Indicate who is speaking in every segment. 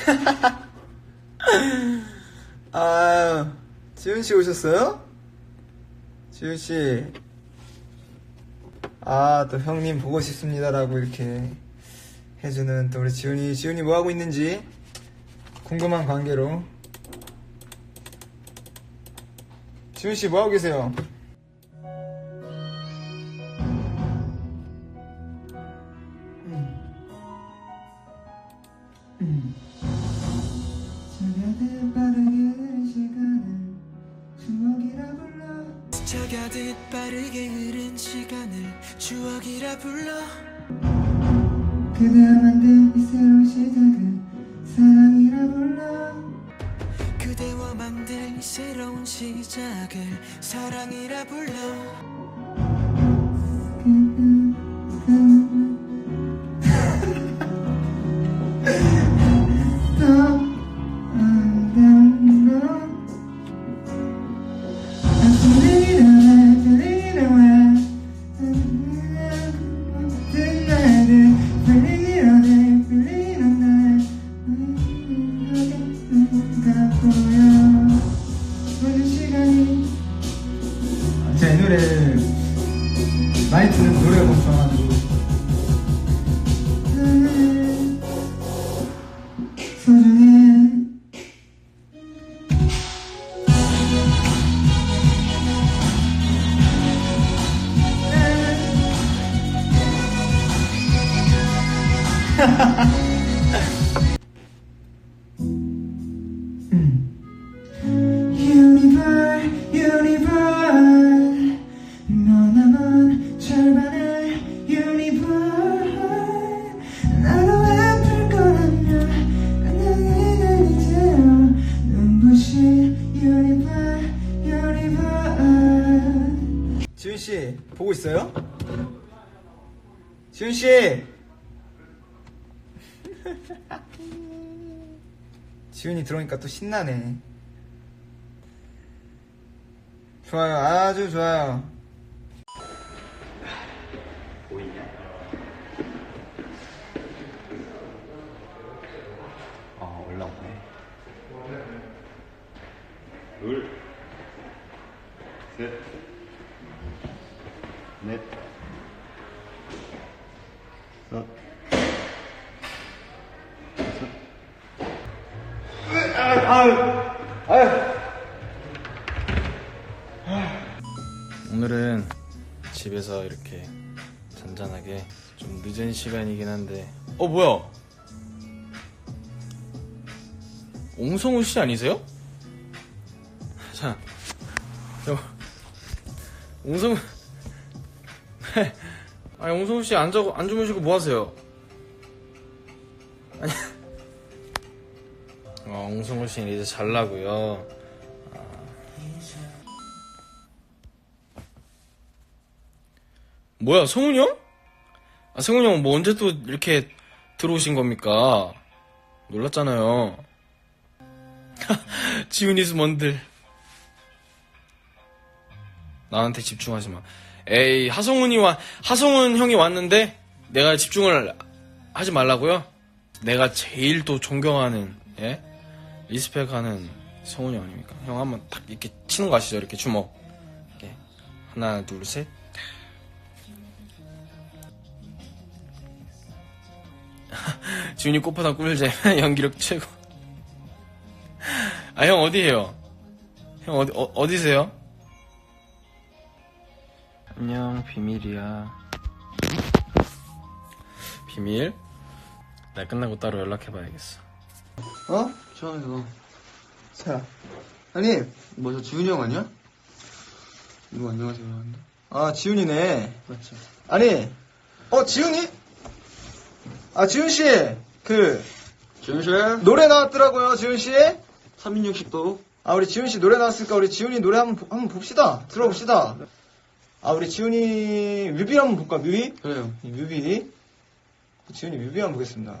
Speaker 1: 아, 지훈 씨 오셨어요? 지훈 씨. 아, 또 형님 보고 싶습니다라고 이렇게 해주는 또 우리 지훈이, 지훈이 뭐 하고 있는지 궁금한 관계로. 지훈 씨 뭐 하고 계세요?
Speaker 2: 그대와 만든 이 새로운 시작을 사랑이라 불러.
Speaker 3: 그대와 만들 이 새로운 시작을 사랑이라 불러
Speaker 1: 많이 듣는 노래가 좋아가지고. 지훈 씨 보고 있어요? 지훈 씨. 지훈이 들어오니까 또 신나네. 좋아요, 아주 좋아요.
Speaker 4: 아 올라오네 둘 셋, 넷, 다섯,
Speaker 5: 오늘은 집에서 이렇게 잔잔하게 좀 늦은 시간이긴 한데. 어 뭐야? 옹성우 씨 아니세요? 자, 저 옹성우 아니 옹성우 씨 앉아 안 주무시고 뭐 하세요? 아니 어, 옹성우 씨는 이제 잘라고요. 뭐야, 성훈이 형? 아, 성훈이 형 뭐 언제 또 이렇게 들어오신 겁니까? 놀랐잖아요. 지훈이스 뭔들. 나한테 집중하지 마. 에이, 하성훈이 와, 하성훈 형이 왔는데 내가 집중을 하지 말라고요? 내가 제일 또 존경하는, 예? 리스펙하는 성훈이 형 아닙니까? 형 한번 딱 이렇게 치는 거 아시죠? 이렇게 주먹. 이렇게. 하나, 둘, 셋. 지훈이 꽃보다 꿀잼 연기력 최고 아 형 어디에요? 형 어디 어, 어디세요? 안녕 비밀이야 비밀? 나 끝나고 따로 연락해봐야겠어
Speaker 1: 어?
Speaker 4: 처음에 그거
Speaker 1: 자, 아니,
Speaker 4: 뭐 저 지훈이 형 아니야? 누구 안녕하세요 하는데
Speaker 1: 아, 지훈이네.
Speaker 4: 맞죠
Speaker 1: 아니, 어, 지훈이? 아, 지훈씨, 그,
Speaker 4: 지훈 씨
Speaker 1: 노래 나왔더라고요, 지훈씨.
Speaker 4: 360도
Speaker 1: 아, 우리 지훈씨 노래 나왔으니까 우리 지훈이 노래 한번, 보- 한번 봅시다. 들어봅시다. 아, 우리 지훈이 뮤비 한번 볼까, 뮤비?
Speaker 4: 그래요
Speaker 1: 이 뮤비. 지훈이 뮤비 한번 보겠습니다.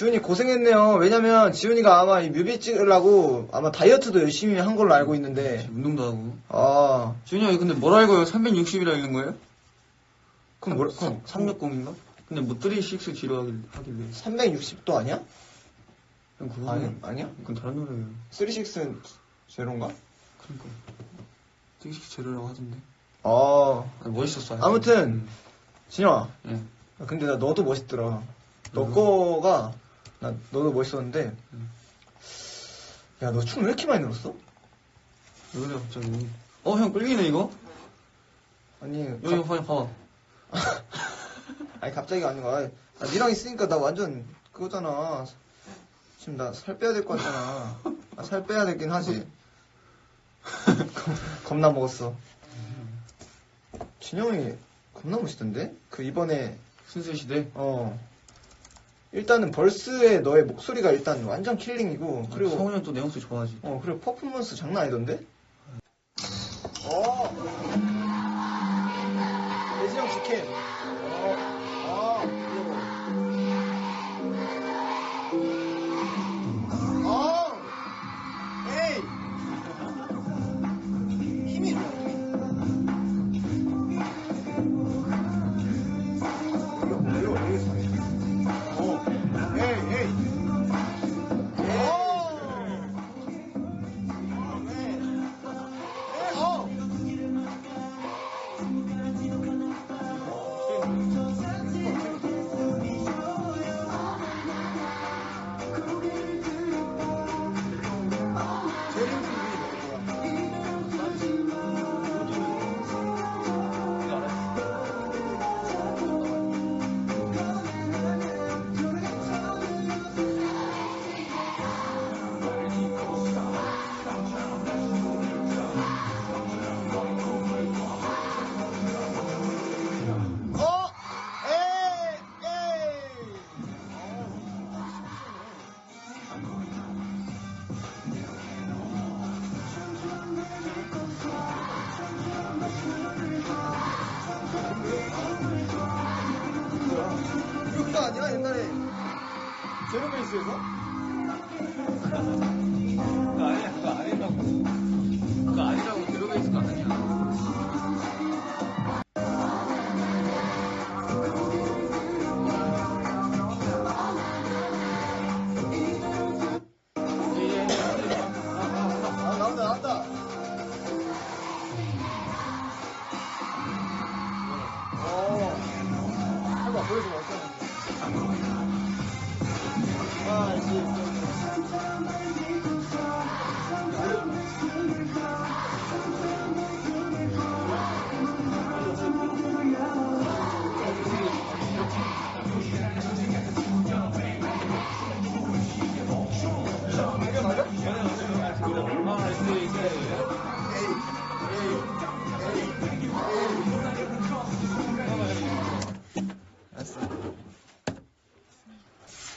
Speaker 1: 지훈이 고생했네요 왜냐면 지훈이가 아마 이 뮤비 찍으려고 아마 다이어트도 열심히 한 걸로 알고 있는데
Speaker 4: 운동도 하고.
Speaker 1: 아
Speaker 4: 준이 형이 근데 뭐라 읽어요? 360이라 읽는 거예요?
Speaker 1: 그럼 뭐라 그럼
Speaker 4: 360인가? 근데 뭐 36 지로 하길, 하길래.
Speaker 1: 360도 아니야?
Speaker 4: 그럼 그거
Speaker 1: 아니 아니야?
Speaker 4: 그건 다른 노래예요.
Speaker 1: 36는 제로인가?
Speaker 4: 그러니까. 36 제로라고 하던데.
Speaker 1: 아
Speaker 4: 아, 멋있었어. 하여튼.
Speaker 1: 아무튼 진영아
Speaker 4: 예.
Speaker 1: 근데 나 너도 멋있더라 너
Speaker 4: 음.
Speaker 1: 거가 나 너도 멋있었는데
Speaker 4: 음.
Speaker 1: 야너 춤 왜 이렇게 많이 늘었어?
Speaker 4: 왜 그래, 갑자기. 어, 형 끌리네, 이거?
Speaker 1: 아니
Speaker 4: 여기, 형, 봐봐.
Speaker 1: 아니 갑자기가 아니고 아, 나 니랑 있으니까 나 완전 그거잖아 지금 나 살 빼야 될 거 같잖아 아, 살 빼야 되긴 하지 겁- 겁나 먹었어 진영이 겁나 멋있던데? 그 이번에
Speaker 4: 순수의 시대.
Speaker 1: 어 일단은 벌스의 너의 목소리가 일단 완전 킬링이고
Speaker 4: 그리고 성훈이 형또 내 목소리 좋아하지.
Speaker 1: 어 그리고 퍼포먼스 장난 아니던데? 어. 대지영 직캠 어아 아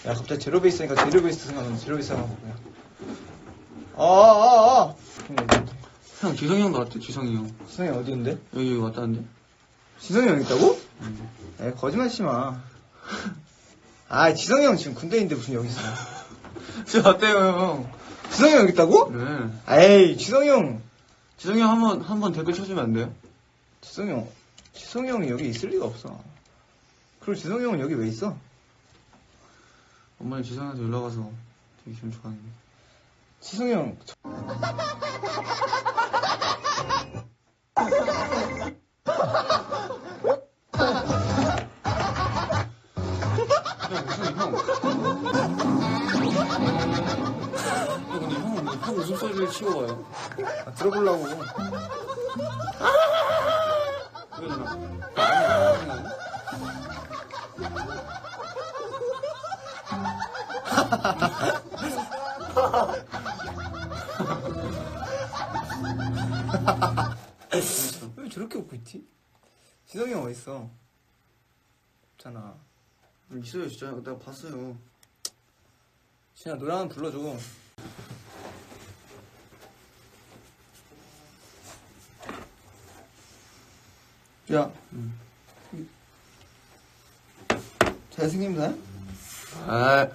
Speaker 1: 야 갑자기 제로 베이스니까 제로 베이스 생각나는 제로 베이스 하나 보고요. 아, 아, 아.
Speaker 4: 형, 지성이 형도 왔대, 지성이 형.
Speaker 6: 지성이 어디 있는데?
Speaker 4: 여기, 여기 왔다는데?
Speaker 6: 지성이 형 있다고? 에 거짓말 치지 마. 아 지성이 형 지금 군대에 있는데 무슨 여기 있어?
Speaker 4: 진짜 왔대요, 형.
Speaker 6: 지성이 형 여기 있다고?
Speaker 4: 네.
Speaker 6: 에이 지성이 형.
Speaker 4: 지성이 형 한 번, 한번 댓글 쳐주면 안 돼요?
Speaker 6: 지성이 형. 지성이 형이 여기 있을 리가 없어. 그리고 지성이 형은 여기 왜 있어?
Speaker 4: 엄마는 지성이한테 연락 와서 되게 기분 좋아하는데.
Speaker 6: 지성이 형. 저-
Speaker 4: 형, 무슨 형. 형, 형 웃음소리를 치워봐요.
Speaker 6: 아, 들어보려고. 왜 저렇게 웃고 있지? 지성이 형 어딨어? 없잖아.
Speaker 4: 있어요, 진짜. 내가 봤어요.
Speaker 6: 진아 노래 하나 불러줘. 야. 잘생기면 다야?
Speaker 4: 아,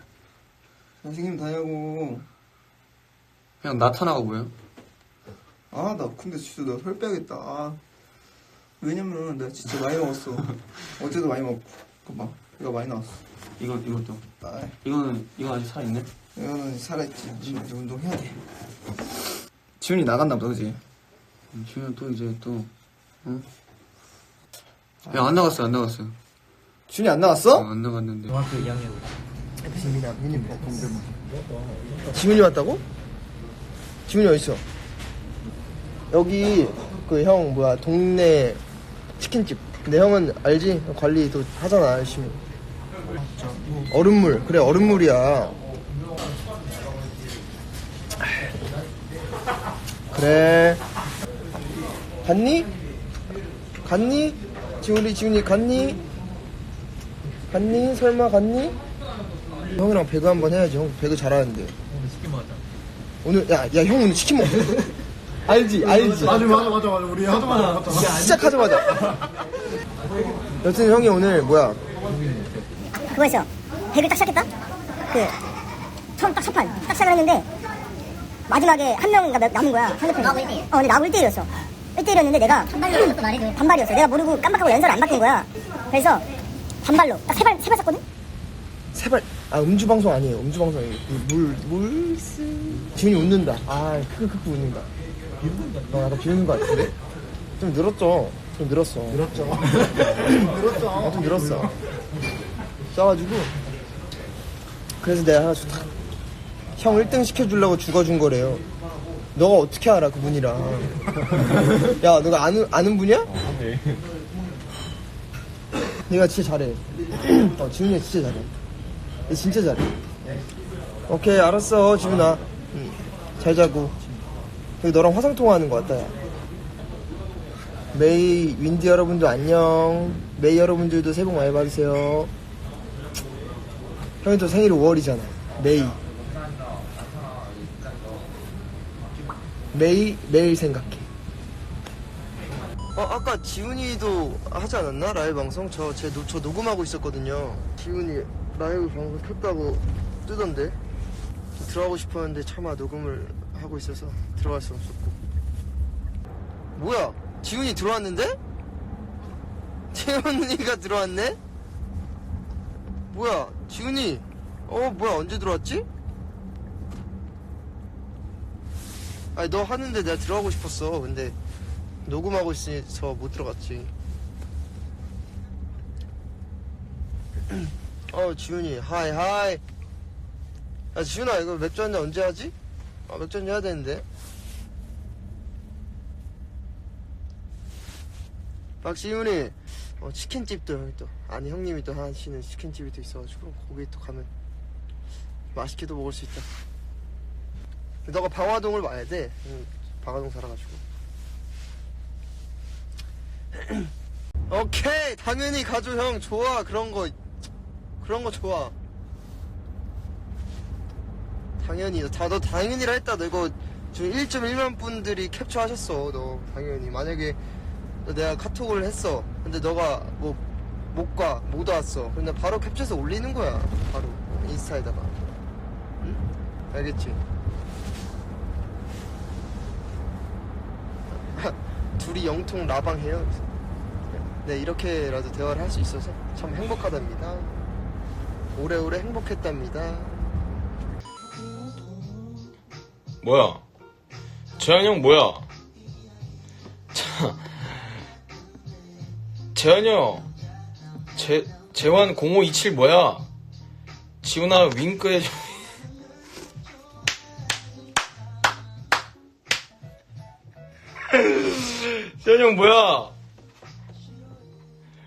Speaker 6: 잘생기면 다냐고.
Speaker 4: 그냥 나타나가 뭐예요?
Speaker 6: 아, 나 근데 진짜 나 살 빼야겠다. 아. 왜냐면 나 진짜 많이 먹었어. 어제도 많이 먹고. 그 봐 이거 많이 나왔어.
Speaker 4: 이거, 이것도.
Speaker 6: 아,
Speaker 4: 이거는, 이거 아직 살아 있네?
Speaker 6: 이거는 살아 있지. 지금 이제 운동해야 돼. 지훈이 나갔나 보다, 그지?
Speaker 4: 지금 또 이제 또, 어? 야, 안 나갔어요, 안 나갔어요.
Speaker 6: 지훈이 안 나갔어?
Speaker 4: 어, 안 나갔는데.
Speaker 6: 지훈이야, 민이 뭐, 동대문. 지훈이 왔다고? 지훈이 어딨어? 여기, 그 형, 뭐야, 동네 치킨집. 근데 형은 알지? 관리도 하잖아, 열심히. 얼음물. 그래, 얼음물이야. 그래. 갔니? 갔니? 지훈이, 지훈이 갔니? 갔니? 설마 갔니? 형이랑 배그 한번 해야지. 형 배그 잘하는데. 오늘 치킨 먹자. 오늘 야, 야, 형 오늘 치킨 먹. 알지, 알지.
Speaker 7: 맞아 맞아 맞아 맞아 우리 하도 많이 나갔다
Speaker 6: 시작하자마자. 여튼 형이 오늘 뭐야?
Speaker 8: 그거 있어. 배를 딱 시작했다? 그, 처음 딱 첫판, 딱 시작을 했는데, 마지막에 한 명인가 몇- 남은 거야, 상대편이. 나하고 1대1. 어, 근데 나하고 1대1이었어. 1대1이었는데 내가. 반발로 또 말해줘. 반발이었어. 내가 모르고 깜빡하고 연설을 안 바꾼 거야. 그래서, 반발로. 딱 세 발, 세발 쐈거든?
Speaker 6: 세발. 아 음주 방송 아니에요. 음주 방송 아니에요. 물, 물, 쓰. 지훈이 웃는다. 아, 크크 크크 웃는다. 어, 약간 비웃는 거 같은데? 좀 늘었죠. 좀 늘었어. 늘었죠. 늘었죠. 어, 좀 늘었어. 써가지고. 그래서 내가 하나 딱. 형 1등 시켜주려고 죽어준 거래요. 너가 어떻게 알아, 그분이랑. 야, 너가 아는, 아는 분이야? 네. 내가 진짜 잘해. 어, 지훈이가 진짜 잘해. 얘 진짜 잘해. 오케이, 알았어, 지훈아. 응. 잘 자고. 여기 너랑 화상 통화하는 거 같다, 야. 메이, 윈디 여러분도 안녕. 메이 여러분들도 새해 복 많이 받으세요. 형이 또 생일이 5월이잖아. 메이. 메이, 매일 생각해. 어, 아까 지훈이도 하지 않았나? 라이브 방송? 저, 제, 노, 저 녹음하고 있었거든요. 지훈이 라이브 방송 켰다고 뜨던데. 들어가고 싶었는데 차마 녹음을 하고 있어서 들어갈 수 없었고. 뭐야? 지훈이 들어왔는데? 지훈이가 들어왔네? 뭐야? 지훈이, 어, 뭐야? 언제 들어왔지? 아니, 너 하는데 내가 들어가고 싶었어. 근데 녹음하고 있어서 못 들어갔지. 어, 지훈이, 하이, 하이. 야, 지훈아, 이거 맥주 한잔 언제 하지? 아, 맥주 한잔 해야 되는데. 박지훈이, 어, 치킨집도 여기 또, 아니, 형님이 또 하시는 치킨집이 또 있어가지고, 거기 또 가면 맛있게도 먹을 수 있다. 너가 방화동을 와야 돼. 응, 방화동 살아가지고. 오케이, 당연히 가죠, 형. 좋아, 그런 거. 그런 거 좋아. 당연히. 다, 너 당연히라 했다. 너 이거 지금 1.1만 분들이 캡처하셨어 너 당연히 만약에 너 내가 카톡을 했어 근데 너가 뭐 못 가, 못 왔어 나 바로 캡처해서 올리는 거야 바로 인스타에다가 응? 알겠지? 둘이 영통 라방해요 네 이렇게라도 대화를 할 수 있어서 참 행복하답니다 오래오래 행복했답니다
Speaker 5: 뭐야? 재환이 형 뭐야? 자, 재환이 형, 재, 재환 0527 뭐야? 지훈아 윙크 해줘. 재환이 형 뭐야?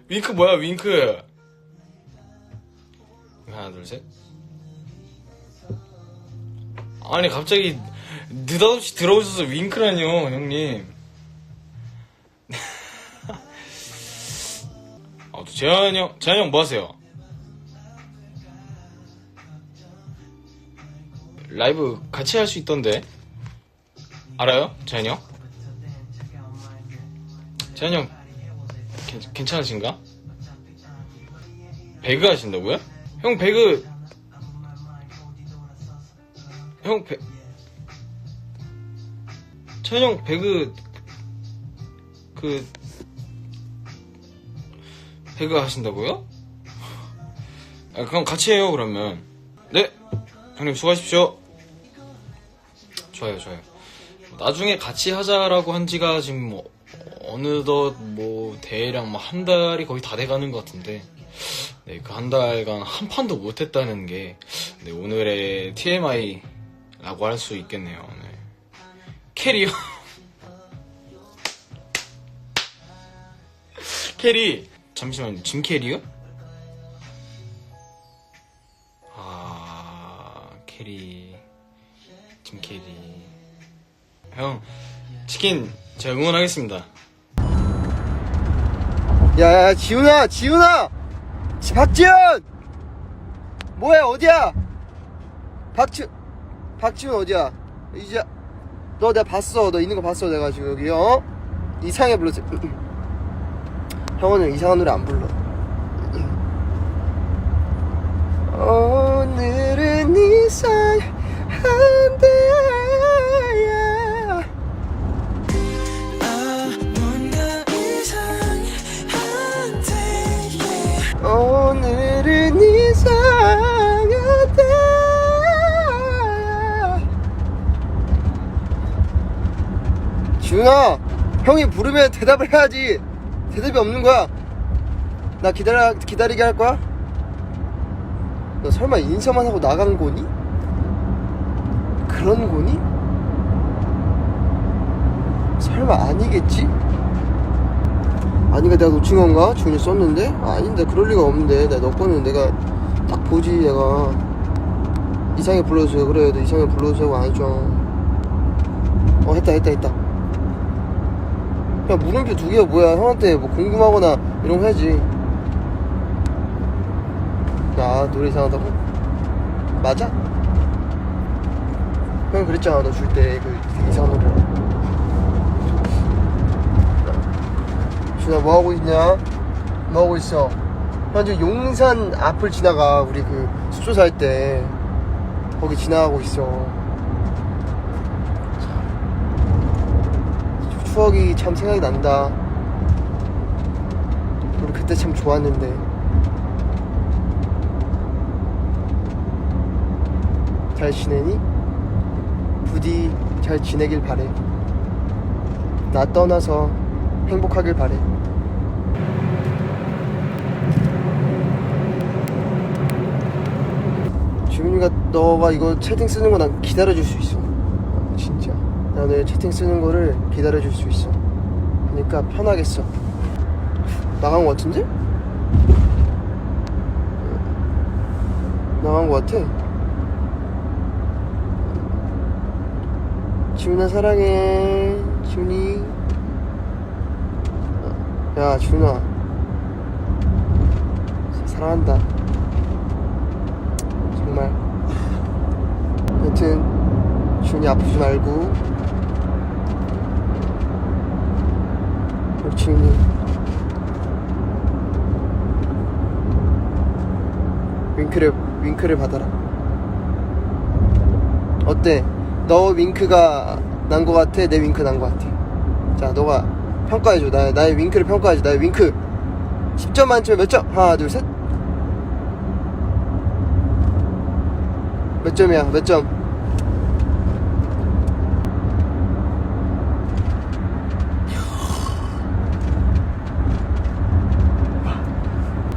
Speaker 5: 윙크 뭐야 윙크? 하나 둘 셋. 아니 갑자기 느닷없이 들어오셔서 윙크라뇨 형님 아, 또 재환이 형 재환이 형 뭐 하세요? 라이브 같이 할 수 있던데 알아요? 재환이 형? 재환이 형 괜, 괜찮으신가? 배그 하신다고요? 형 배그 형 배... 천형 배그 그 배그 하신다고요? 아 그럼 같이 해요 그러면 네 형님 수고하십시오 좋아요 좋아요 나중에 같이 하자라고 한 지가 지금 뭐 어느덧 뭐 대략 뭐한 달이 거의 다 돼가는 것 같은데 네 그 한 달간 한 판도 못했다는 게 네, 오늘의 TMI 라고 할 수 있겠네요. 네. 캐리요? 캐리 잠시만요. 짐 캐리요? 아 캐리 짐 캐리 형 치킨 제가 응원하겠습니다.
Speaker 6: 야야 지훈아 지훈아! 지- 박지훈! 뭐야 어디야? 박지 박지훈 어디야? 이제 너 내가 봤어. 너 있는 거 봤어 내가 지금 여기 어? 이상해 불렀지 형은 이상한 노래 안 불러. 오늘은 이상한데 지훈아 형이 부르면 대답을 해야지 대답이 없는 거야 나 기다려, 기다리게 할 거야? 너 설마 인사만 하고 나간 거니? 그런 거니? 설마 아니겠지? 아니가 내가 놓친 건가? 주인이 썼는데? 아닌데 그럴 리가 없는데 내가 너 거는 내가 딱 보지 내가 이상하게 불러주세요 그래 너 이상하게 불러주세요 안 했죠 어 했다 했다 했다 야 물음표 두 개가 뭐야 형한테 뭐 궁금하거나 이런 거 해야지 야 노래 이상하다고? 맞아? 형 그랬잖아 너 줄 때 그 이상한 노래 준아 뭐하고 있냐? 뭐하고 있어? 나 지금 용산 앞을 지나가 우리 그 숙소 살때 거기 지나가고 있어 참, 추억이 참 생각이 난다 우리 그때 참 좋았는데 잘 지내니? 부디 잘 지내길 바래 나 떠나서 행복하길 바래. 지훈이가 너가 이거 채팅 쓰는 거 난 기다려줄 수 있어. 진짜. 나 너의 채팅 쓰는 거를 기다려줄 수 있어. 그러니까 편하게 써. 나간 거 같은데? 나간 거 같아. 지훈아 사랑해. 지훈이. 야 준아 사랑한다 정말 여튼 준이 아프지 말고 지훈이 윙크를 윙크를 받아라 어때? 너 윙크가 난 거 같아? 내 윙크 난 거 같아? 자 너가 평가해줘 나, 나의 윙크를 평가해줘 나의 윙크 10점 만점에 몇 점? 하나 둘 셋 몇 점이야 몇 점?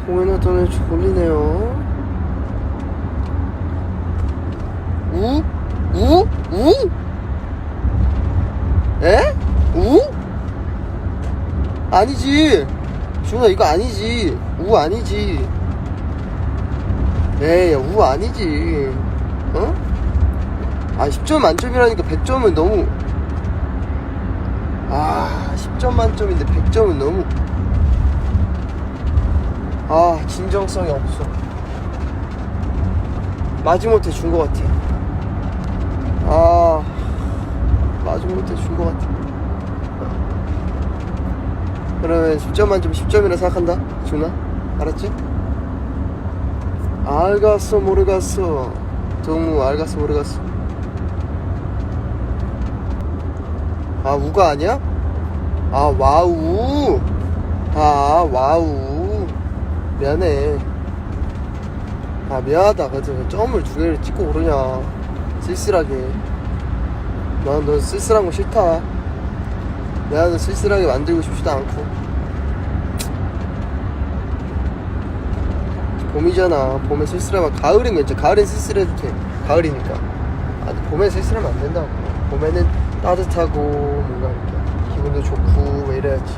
Speaker 6: 공연하던 애 졸리네요 우? 우? 우? 에? 우? 아니지 준아 이거 아니지 우 아니지 에이 우 아니지 어? 아 10점 만점이라니까 100점은 너무 아 10점 만점인데 100점은 너무 아 진정성이 없어. 마지못해 준 것 같아. 아 마지못해 준 것 같아. 그러면 10점 만점 10점이라 생각한다 준아. 알았지? 알갔어 모르겠어. 동무 알갔어 모르겠어. 아 우가 아니야? 아 와우. 아 와우 미안해. 아 미안하다. 그래도 점을 두 개를 찍고 그러냐. 쓸쓸하게. 난너 쓸쓸한 거 싫다. 내가 너 쓸쓸하게 만들고 싶지도 않고. 봄이잖아. 봄에 쓸쓸하면 가을은 괜찮아 가을엔 쓸쓸해도 돼. 가을이니까. 아 봄에 쓸쓸하면 안 된다고. 봄에는 따뜻하고 뭔가 이렇게 기분도 좋고 왜 이래야지.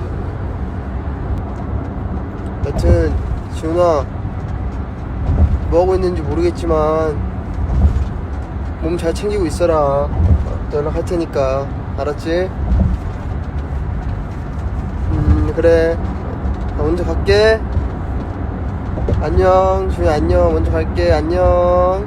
Speaker 6: 여튼 지훈아 뭐하고 있는지 모르겠지만 몸 잘 챙기고 있어라. 또 연락할 테니까. 알았지? 음 그래. 나 먼저 갈게. 안녕 주희 안녕. 먼저 갈게. 안녕